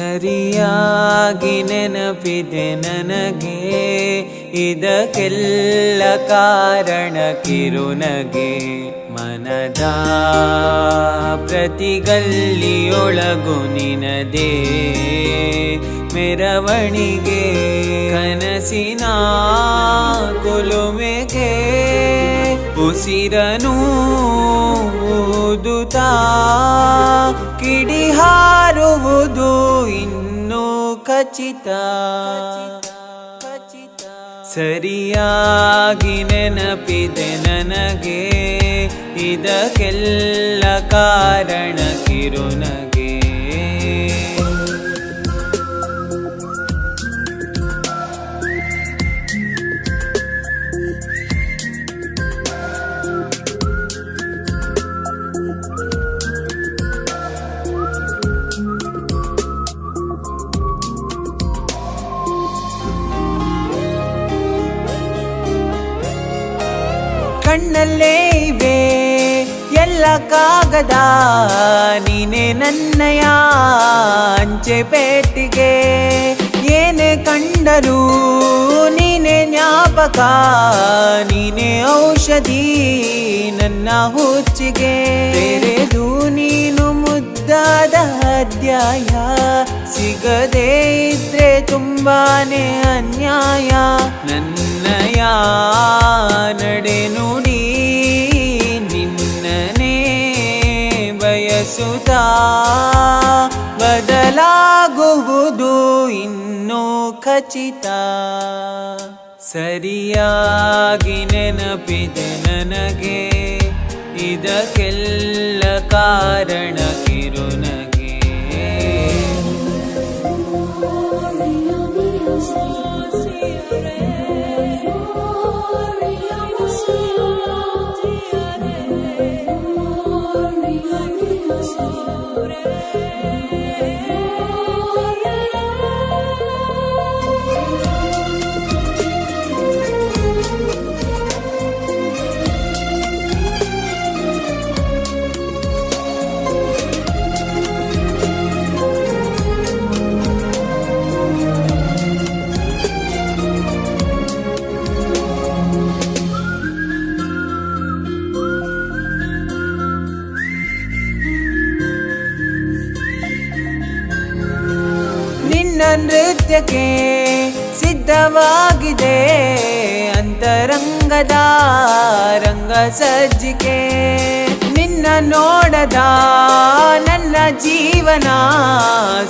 ಸರಿಯಾಗಿ ನೆನಪಿದೆ ನನಗೆ. ಇದಕ್ಕೆಲ್ಲ ಕಾರಣ ಕಿರುನಗೆ. ಮನದ ಪ್ರತಿಗಲ್ಲಿಯೊಳಗು ನಿನದೇ. ಮೆರವಣಿಗೆ ಕನಸಿನ ಕೊಲುಮೆಗೆ. ಉಸಿರನು ಊದುತ್ತಾ ಖಚಿತ. ಸರಿಯಾಗಿ ನೆನಪಿದೆ ನನಗೆ. ಇದಕ್ಕೆಲ್ಲ ಕಾರಣ ಕಿರುನಗೆ. ಕಣ್ಣಲ್ಲೇ ಇವೆ ಎಲ್ಲ ಕಾಗದ, ನೀನೆ ನನ್ನಯ ಅಂಚೆ ಪೇಟಿಗೆ. ಏನೇ ಕಂಡರೂ ನೀನೆ ಜ್ಞಾಪಕ, ನೀನೆ ಔಷಧಿ ನನ್ನ ಹುಚ್ಚಿಗೆ. ಬೇರೆದು ನೀನು ಮುದ್ದಾದ ಅಧ್ಯಾಯ, ಸಿಗದೇ ತುಂಬಾನೇ ಅನ್ಯಾಯ. ನನ್ನಯ ನಡೆ ನುಡಿ ನಿನ್ನನೇ ಬಯಸುತ್ತಾ. ಬದಲಾಗುವುದು ಇನ್ನೂ ಖಚಿತ. ಸರಿಯಾಗಿ ನೆನಪಿದೆ ನನಗೆ. ಇದಕ್ಕೆಲ್ಲ ಕಾರಣ ಕಿರುನಗೆ ನಿನ್ನ ನೃತ್ಯಕ್ಕೆ ಸಿದ್ಧವಾಗಿದೆ. ಅಂತರಂಗದ ರಂಗ ಸಜ್ಜಿಕೆ. ನಿನ್ನ ನೋಡದ ನನ್ನ ಜೀವನ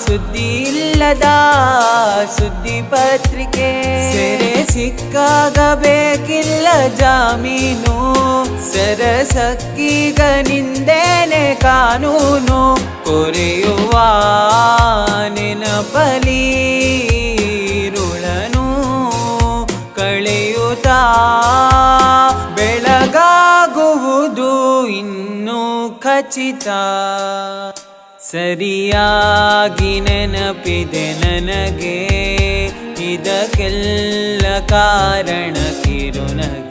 ಸುದ್ದಿ ಇಲ್ಲದ ಸುದ್ದಿ ಪತ್ರಿಕೆ. ಸೆರೆ ಸಿಕ್ಕಾಗಬೇಕಿಲ್ಲ ಜಾಮೀನು. ಸರಸಕ್ಕೀಗ ನಿಂದೇನೆ ಕಾನೂನು. ಕೊರೆಯುವ ನೆನಪಲಿ ಬೆಳಗಾಗುವುದು ಇನ್ನೂ ಖಚಿತ. ಸರಿಯಾಗಿ ನೆನಪಿದೆ ನನಗೆ ಇದಕ್ಕೆಲ್ಲ ಕಾರಣ ಕಿರುನಗೆ.